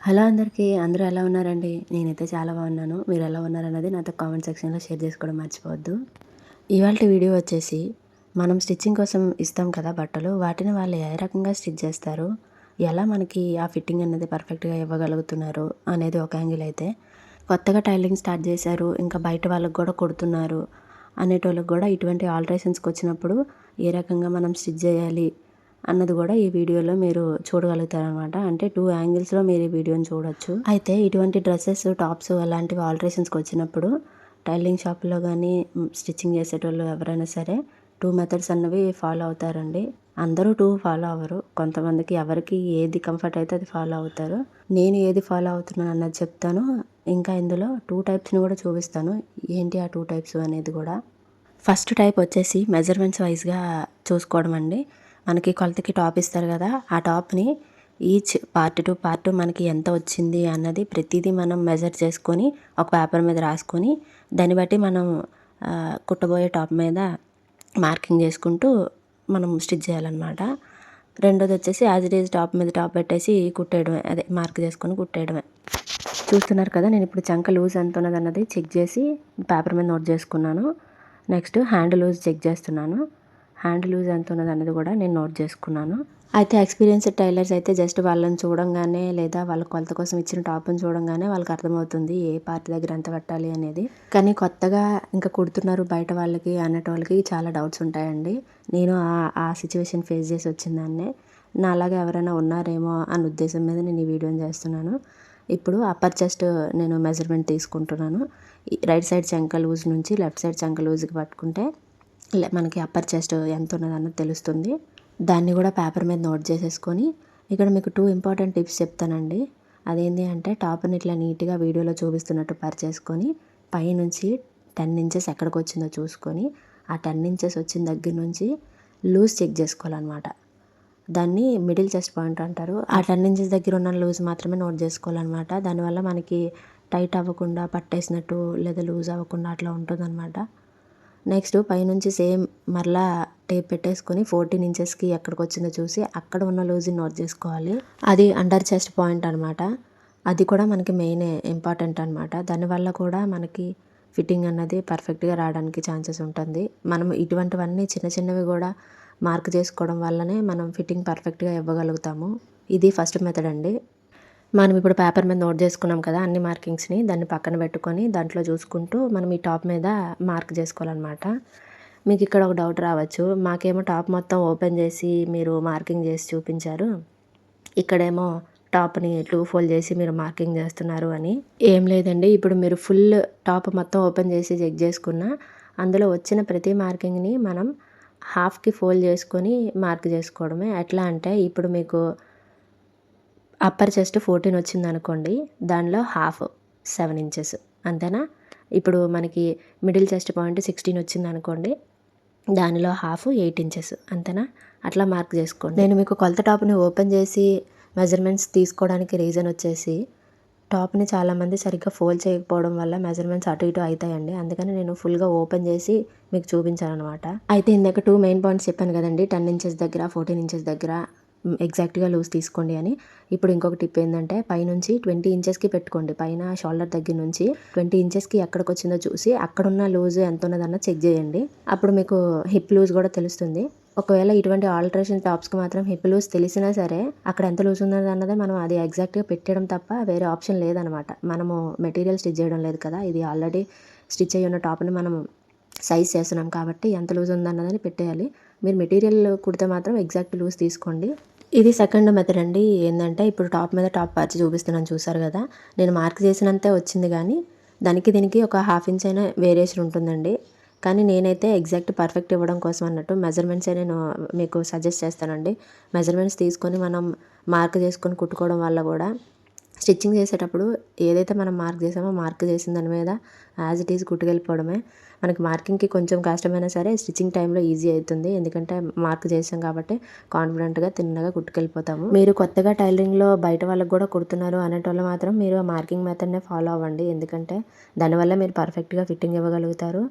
Hello అందరికీ అందరూ ఎలా ఉన్నారండి? నేనైతే చాలా బాగున్నాను. మీరు ఎలా ఉన్నారన్నది నాతో కామెంట్ సెక్షన్లో షేర్ చేసుకోవడం మర్చిపోవద్దు. ఇవాళ వీడియో వచ్చేసి మనం స్టిచ్చింగ్ కోసం ఇస్తాం కదా బట్టలు వాటిని వాళ్ళు ఏ రకంగా స్టిచ్ చేస్తారు? ఎలా మనకి ఆ ఫిట్టింగ్ అనేది పర్ఫెక్ట్గా ఇవ్వగలుగుతున్నారు? అనేది ఒక యాంగిల్ అయితే. కొత్తగా టైలింగ్ స్టార్ట్ చేశారు ఇంకా బయట వాళ్ళకు కూడా కుడుతున్నారు అనేటోళ్ళకి కూడా ఇటువంటి ఆల్ట్రేషన్స్కి వచ్చినప్పుడు ఏ రకంగా మనం స్టిచ్ చేయాలి? అన్నది కూడా ఈ వీడియోలో మీరు చూడగలుగుతారనమాట అంటే టూ యాంగిల్స్లో మీరు ఈ వీడియోని చూడొచ్చు. అయితే ఇటువంటి డ్రెస్సెస్ టాప్స్ అలాంటివి ఆల్ట్రేషన్స్కి వచ్చినప్పుడు టైలింగ్ షాప్లో కానీ స్టిచ్చింగ్ చేసేటోళ్ళు ఎవరైనా సరే టూ మెథడ్స్ అన్నవి ఫాలో అవుతారండి. అందరూ టూ ఫాలో అవ్వరు. కొంతమందికి ఎవరికి ఏది కంఫర్ట్ అయితే అది ఫాలో అవుతారు. నేను ఏది ఫాలో అవుతున్నాను అన్నది చెప్తాను. ఇంకా ఇందులో టూ టైప్స్ని కూడా చూపిస్తాను. ఏంటి ఆ టూ టైప్స్ అనేది కూడా? ఫస్ట్ టైప్ వచ్చేసి మెజర్మెంట్స్ వైజ్గా చూసుకోవడం అండి. మనకి కొలతకి టాప్ ఇస్తారు కదా ఆ టాప్ని ఈచ్ పార్ట్ టు పార్ట్ మనకి ఎంత వచ్చింది అన్నది ప్రతిదీ మనం మెజర్ చేసుకొని ఒక పేపర్ మీద రాసుకొని దాన్ని బట్టి మనం కుట్టబోయే టాప్ మీద మార్కింగ్ చేసుకుంటూ మనం స్టిచ్ చేయాలన్నమాట. రెండోది వచ్చేసి యాజ్ ఇట్ ఈజ్ టాప్ మీద టాప్ పెట్టేసి కుట్టేయడమే అదే మార్క్ చేసుకొని కుట్టేయడమే. చూస్తున్నారు కదా నేను ఇప్పుడు చంక లూజ్ ఎంత ఉన్నది అన్నది చెక్ చేసి పేపర్ మీద నోట్ చేసుకున్నాను. నెక్స్ట్ హ్యాండ్ లూజ్ చెక్ చేస్తున్నాను. హ్యాండ్ లూజ్ ఎంత ఉన్నది అనేది కూడా నేను నోట్ చేసుకున్నాను. అయితే ఎక్స్పీరియన్స్డ్ టైలర్స్ అయితే జస్ట్ వాళ్ళని చూడంగానే లేదా వాళ్ళ కొలత కోసం ఇచ్చిన టాప్ని చూడంగానే వాళ్ళకి అర్థమవుతుంది ఏ పార్ట్ దగ్గర ఎంత పెట్టాలి అనేది. కానీ కొత్తగా ఇంకా కుడుతున్నారు బయట వాళ్ళకి వాళ్ళకి చాలా డౌట్స్ ఉంటాయండి. నేను ఆ సిచ్యువేషన్ ఫేస్ చేసి వచ్చిందాన్నే నా అలాగే ఎవరైనా ఉన్నారేమో అన్న ఉద్దేశం మీద నేను ఈ వీడియోని చేస్తున్నాను. ఇప్పుడు అప్పర్ చెస్ట్ నేను మెజర్మెంట్ తీసుకుంటున్నాను. రైట్ సైడ్ చంక లూజ్ నుంచి లెఫ్ట్ సైడ్ చంక లూజ్కి పట్టుకుంటే మనకి అప్పర్ చెస్ట్ ఎంత ఉన్నదన్నది తెలుస్తుంది. దాన్ని కూడా పేపర్ మీద నోట్ చేసేసుకొని ఇక్కడ మీకు టూ ఇంపార్టెంట్ టిప్స్ చెప్తానండి. అదేంటి అంటే టాప్ని ఇట్లా నీట్గా వీడియోలో చూపిస్తున్నట్టు పరిచేసుకొని పైనుంచి టెన్ ఇంచెస్ ఎక్కడికి వచ్చిందో చూసుకొని ఆ టెన్ ఇంచెస్ వచ్చిన దగ్గర నుంచి లూజ్ చెక్ చేసుకోవాలన్నమాట. దాన్ని మిడిల్ చెస్ట్ పాయింట్ అంటారు. ఆ టెన్ ఇంచెస్ దగ్గర ఉన్న లూజ్ మాత్రమే నోట్ చేసుకోవాలన్నమాట. దానివల్ల మనకి టైట్ అవ్వకుండా పట్టేసినట్టు లేదా లూజ్ అవ్వకుండా అట్లా ఉంటుందన్నమాట. నెక్స్ట్ పైనుంచి సేమ్ మరలా టేప్ పెట్టేసుకొని ఫోర్టీన్ ఇంచెస్కి ఎక్కడికి వచ్చిందో చూసి అక్కడ ఉన్న లూజ్ని నోట్ చేసుకోవాలి. అది అండర్ చెస్ట్ పాయింట్ అనమాట అది కూడా మనకి మెయిన్ ఇంపార్టెంట్ అనమాట దానివల్ల కూడా మనకి ఫిట్టింగ్ అన్నది పర్ఫెక్ట్గా రావడానికి ఛాన్సెస్ ఉంటుంది. మనం ఇటువంటివన్నీ చిన్న చిన్నవి కూడా మార్క్ చేసుకోవడం వల్లనే మనం ఫిట్టింగ్ పర్ఫెక్ట్గా ఇవ్వగలుగుతాము. ఇది ఫస్ట్ మెథడ్ అండి. మనం ఇప్పుడు పేపర్ మీద నోట్ చేసుకున్నాం కదా అన్ని మార్కింగ్స్ని దాన్ని పక్కన పెట్టుకొని దాంట్లో చూసుకుంటూ మనం ఈ టాప్ మీద మార్క్ చేసుకోవాలన్నమాట. మీకు ఇక్కడ ఒక డౌట్ రావచ్చు మాకేమో టాప్ మొత్తం ఓపెన్ చేసి మీరు మార్కింగ్ చేసి చూపించారు ఇక్కడేమో టాప్ని టూ ఫోల్డ్ చేసి మీరు మార్కింగ్ చేస్తున్నారు అని. ఏం లేదండి ఇప్పుడు మీరు ఫుల్ టాప్ మొత్తం ఓపెన్ చేసి చెక్ చేసుకున్న అందులో వచ్చిన ప్రతి మార్కింగ్ని మనం హాఫ్కి ఫోల్డ్ చేసుకొని మార్క్ చేసుకోవడమే. ఎట్లా అంటే ఇప్పుడు మీకు అప్పర్ చెస్ట్ ఫోర్టీన్ వచ్చింది అనుకోండి దానిలో హాఫ్ సెవెన్ ఇంచెస్ అంతేనా? ఇప్పుడు మనకి మిడిల్ చెస్ట్ పాయింట్ సిక్స్టీన్ వచ్చింది అనుకోండి దానిలో హాఫ్ ఎయిట్ ఇంచెస్ అంతేనా? అట్లా మార్క్ చేసుకోండి. నేను మీకు కొలత టాప్ని ఓపెన్ చేసి మెజర్మెంట్స్ తీసుకోవడానికి రీజన్ వచ్చేసి టాప్ని చాలామంది సరిగ్గా ఫోల్డ్ చేయకపోవడం వల్ల మెజర్మెంట్స్ అటు ఇటు అవుతాయండి. అందుకని నేను ఫుల్గా ఓపెన్ చేసి మీకు చూపించాను అనమాట అయితే ఇందాక టూ మెయిన్ పాయింట్స్ చెప్పాను కదండి టెన్ ఇంచెస్ దగ్గర ఫోర్టీన్ ఇంచెస్ దగ్గర. ఎగ్జాక్ట్గా లూజ్ తీసుకోండి అని. ఇప్పుడు ఇంకొక టిప్ ఏంటంటే పైనుంచి ట్వంటీ ఇంచెస్కి పెట్టుకోండి. పైన షోల్డర్ దగ్గర నుంచి ట్వంటీ ఇంచెస్కి ఎక్కడికి వచ్చిందో చూసి అక్కడున్న లూజ్ ఎంత ఉన్నదన్న చెక్ చేయండి. అప్పుడు మీకు హిప్ లూజ్ కూడా తెలుస్తుంది. ఒకవేళ ఇటువంటి ఆల్టరేషన్ టాప్స్కి మాత్రం హిప్ లూజ్ తెలిసినా సరే అక్కడ ఎంత లూజ్ ఉన్నది అన్నది మనం అది ఎగ్జాక్ట్గా పెట్టడం తప్ప వేరే ఆప్షన్ లేదనమాట. మనము మెటీరియల్ స్టిచ్ చేయడం లేదు కదా ఇది ఆల్రెడీ స్టిచ్ అయ్యి ఉన్న టాప్ని మనం సైజ్ చేస్తున్నాం కాబట్టి ఎంత లూజ్ ఉందన్నదని పెట్టేయాలి. మీరు మెటీరియల్ కుడితే మాత్రం ఎగ్జాక్ట్ లూజ్ తీసుకోండి. ఇది సెకండ్ మెథడ్ అండి. ఏంటంటే ఇప్పుడు టాప్ మీద టాప్ పరిచి చూపిస్తున్నాను చూసారు కదా? నేను మార్క్ చేసినంతే వచ్చింది కానీ దానికి దీనికి ఒక హాఫ్ ఇంచ్ అయినా వేరియేషన్ ఉంటుందండి. కానీ నేనైతే ఎగ్జాక్ట్ పర్ఫెక్ట్ ఇవ్వడం కోసం అన్నట్టు మెజర్మెంట్సే నేను మీకు సజెస్ట్ చేస్తానండి. మెజర్మెంట్స్ తీసుకొని మనం మార్క్ చేసుకొని కుట్టుకోవడం వల్ల కూడా స్టిచ్చింగ్ చేసేటప్పుడు ఏదైతే మనం మార్క్ చేసామో మార్క్ చేసిన దాని మీద యాజ్ ఇట్ ఈజ్ కుట్టుకెళ్ళిపోవడమే మనకి మార్కింగ్కి కొంచెం కష్టమైనా సరే స్టిచ్చింగ్ టైంలో ఈజీ అవుతుంది. ఎందుకంటే మార్క్ చేసాం కాబట్టి కాన్ఫిడెంట్గా తిన్నగా కుట్టుకెళ్ళిపోతాము మీరు కొత్తగా టైలరింగ్లో బయట వాళ్ళకి కూడా కుడుతున్నారు అనేటోళ్ళు మాత్రం మీరు ఆ మార్కింగ్ మెథడ్నే ఫాలో అవ్వండి. ఎందుకంటే దానివల్ల మీరు పర్ఫెక్ట్గా ఫిట్టింగ్ ఇవ్వగలుగుతారు.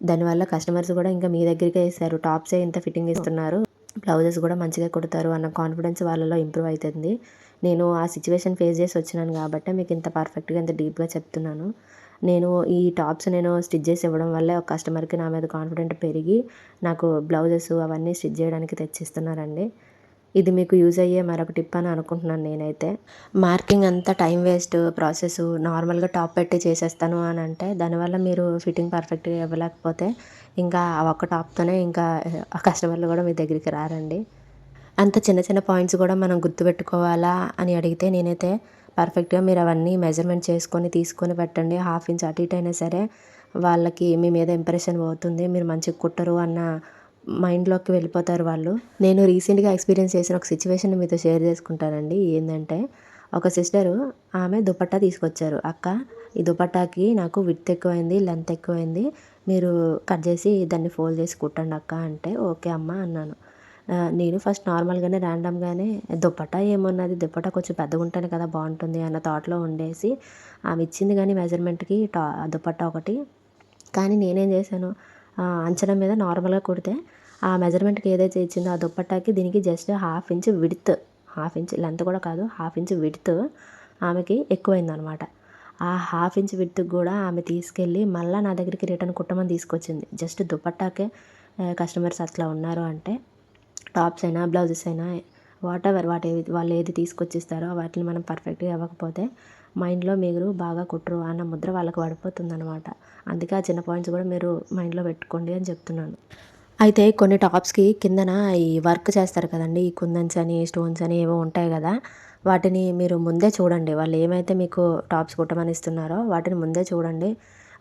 దానివల్ల కస్టమర్స్ కూడా ఇంకా మీ దగ్గరికే ఇస్తారు. టాప్సే ఇంత ఫిట్టింగ్ ఇస్తున్నారు. బ్లౌజెస్ కూడా మంచిగా కుడతారు అన్న కాన్ఫిడెన్స్ వాళ్ళలో ఇంప్రూవ్ అవుతుంది. నేను ఆ సిచ్యువేషన్ ఫేస్ చేసి వచ్చినాను కాబట్టి మీకు ఇంత పర్ఫెక్ట్గా ఇంత డీప్గా చెప్తున్నాను. నేను ఈ టాప్స్ నేను స్టిచ్ చేసి ఇవ్వడం వల్లే ఒక కస్టమర్కి నా మీద కాన్ఫిడెంట్ పెరిగి నాకు బ్లౌజెస్ అవన్నీ స్టిచ్ చేయడానికి తెచ్చిస్తున్నారండి. ఇది మీకు యూజ్ అయ్యే మరొక టిప్ అని అనుకుంటున్నాను నేనైతే. మార్కింగ్ అంతా టైం వేస్ట్ ప్రాసెస్ నార్మల్గా టాప్ పెట్టి చేసేస్తాను అని అంటే దానివల్ల మీరు ఫిట్టింగ్ పర్ఫెక్ట్గా ఇవ్వలేకపోతే ఇంకా ఆ ఒక్క టాప్తోనే ఇంకా ఆ కస్టమర్లు కూడా మీ దగ్గరికి రారండి. అంత చిన్న చిన్న పాయింట్స్ కూడా మనం గుర్తుపెట్టుకోవాలా అని అడిగితే నేనైతే పర్ఫెక్ట్గా మీరు అవన్నీ మెజర్మెంట్ చేసుకొని తీసుకొని పెట్టండి. హాఫ్ ఇంచ్ అటు ఇటు అయినా సరే వాళ్ళకి మీ మీద ఇంప్రెషన్ పోతుంది. మీరు మంచిగా కుట్టరు అన్న మైండ్లోకి వెళ్ళిపోతారు వాళ్ళు. నేను రీసెంట్గా ఎక్స్పీరియన్స్ చేసిన ఒక సిచ్యువేషన్ మీతో షేర్ చేసుకుంటానండి. ఏంటంటే ఒక సిస్టరు ఆమె దుపట్టా తీసుకొచ్చారు. అక్క ఈ దుపట్టాకి నాకు విత్ ఎక్కువైంది లెంత్ ఎక్కువైంది. మీరు కట్ చేసి దాన్ని ఫోల్డ్ చేసి కుట్టండి అక్క అంటే ఓకే అమ్మ అన్నాను. నేను ఫస్ట్ నార్మల్గానే ర్యాండమ్గానే దుపట్టా ఏమున్నది దుప్పట్టా కొంచెం పెద్దగా ఉంటేనే కదా బాగుంటుంది అన్న థాట్లో ఉండేసి ఆమె ఇచ్చింది కానీ మెజర్మెంట్కి టా దుప్పట్ట ఒకటి. కానీ నేనేం చేశాను అంచనా మీద నార్మల్గా కుడితే ఆ మెజర్మెంట్కి ఏదైతే ఇచ్చిందో ఆ దుప్పట్టాకి దీనికి just half inch width half inch length కూడా కాదు హాఫ్ ఇంచ్ విడ్త్ ఆమెకి ఎక్కువైందనమాట. ఆ హాఫ్ ఇంచ్ విడ్త్కి కూడా ఆమె తీసుకెళ్ళి మళ్ళీ నా దగ్గరికి రిటర్న్ కుట్టమని తీసుకొచ్చింది. జస్ట్ దుపట్టాకే కస్టమర్స్ అట్లా ఉన్నారు అంటే టాప్స్ అయినా బ్లౌజెస్ అయినా వాట్ ఎవర్ వాటి వాళ్ళు ఏది తీసుకొచ్చిస్తారో వాటిని మనం పర్ఫెక్ట్గా ఇవ్వకపోతే మైండ్లో మీరు బాగా కుట్టరు అన్న ముద్ర వాళ్ళకి పడిపోతుంది అనమాట అందుకే ఆ చిన్న పాయింట్స్ కూడా మీరు మైండ్లో పెట్టుకోండి అని చెప్తున్నాను. అయితే కొన్ని టాప్స్కి కిందన ఈ వర్క్ చేస్తారు కదండి ఈ కుందన్స్ అని స్టోన్స్ అని ఏవో ఉంటాయి కదా వాటిని మీరు ముందే చూడండి. వాళ్ళు ఏమైతే మీకు టాప్స్ కుట్టమని ఇస్తున్నారో వాటిని ముందే చూడండి.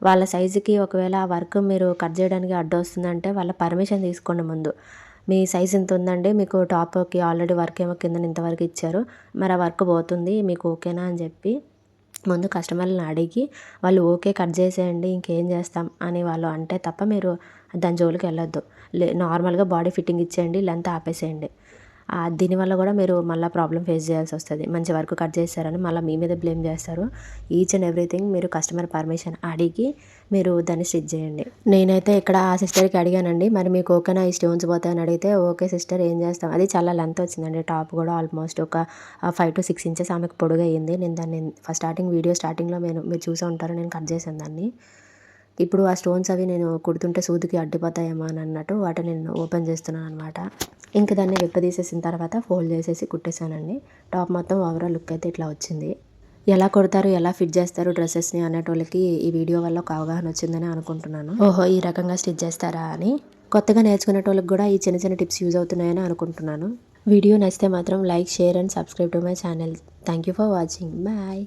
వాళ్ళ సైజుకి ఒకవేళ ఆ వర్క్ మీరు కట్ చేయడానికి అడ్డు వస్తుందంటే వాళ్ళ పర్మిషన్ తీసుకోండి ముందు. మీ సైజ్ ఇంత ఉందండి? మీకు టాప్కి ఆల్రెడీ వర్క్ ఏమో కింద ఇంతవరకు ఇచ్చారు. మరి ఆ వర్క్ పోతుంది మీకు ఓకేనా అని చెప్పి ముందు కస్టమర్లను అడిగి వాళ్ళు ఓకే కట్ చేసేయండి ఇంకేం చేస్తాం? అని వాళ్ళు అంటే తప్ప మీరు దాని జోలికి వెళ్ళొద్దు. లే నార్మల్గా బాడీ ఫిట్టింగ్ ఇచ్చేయండి లెంత్ ఆపేసేయండి. దీనివల్ల కూడా మీరు మళ్ళీ ప్రాబ్లం ఫేస్ చేయాల్సి వస్తుంది. మంచి వర్క్ కట్ చేస్తారని మళ్ళీ మీ మీద బ్లేమ్ చేస్తారు. ఈచ్ అండ్ ఎవ్రీథింగ్ మీరు కస్టమర్ పర్మిషన్ అడిగి మీరు దాన్ని స్టిచ్ చేయండి. నేనైతే ఇక్కడ ఆ సిస్టర్కి అడిగానండి మరి మీకు ఓకేనా ఈ స్టోన్స్ పోతాయని అడిగితే ఓకే సిస్టర్ ఏం చేస్తాం అది చాలా లెంత్ వచ్చిందండి టాప్ కూడా ఆల్మోస్ట్ ఒక ఫైవ్ టు సిక్స్ ఇంచెస్ ఆమెకు పొడుగు అయ్యింది నేను దాన్ని ఫస్ట్ స్టార్టింగ్ వీడియో స్టార్టింగ్లో నేను మీరు చూసే ఉంటారు నేను కట్ చేశాను దాన్ని. ఇప్పుడు ఆ స్టోన్స్ అవి నేను కుడుతుంటే సూదికి అడ్డిపోతాయేమో అని అన్నట్టు వాటిని నేను ఓపెన్ చేస్తున్నాను అనమాట ఇంకా దాన్ని విప్పదీసేసిన తర్వాత ఫోల్డ్ చేసేసి కుట్టేశానండి. టాప్ మొత్తం ఓవరాల్ లుక్ అయితే ఇట్లా వచ్చింది. ఎలా కొడతారు ఎలా ఫిట్ చేస్తారు డ్రెస్సెస్ని అనేటోళ్ళకి ఈ వీడియో వల్ల ఒక అవగాహన వచ్చిందని అనుకుంటున్నాను. ఓహో ఈ రకంగా స్టిచ్ చేస్తారా అని. కొత్తగా నేర్చుకునేటోళ్ళకి కూడా ఈ చిన్న చిన్న టిప్స్ యూజ్ అవుతున్నాయని అనుకుంటున్నాను. వీడియో నచ్చితే మాత్రం like share and subscribe to my channel thank you for watching bye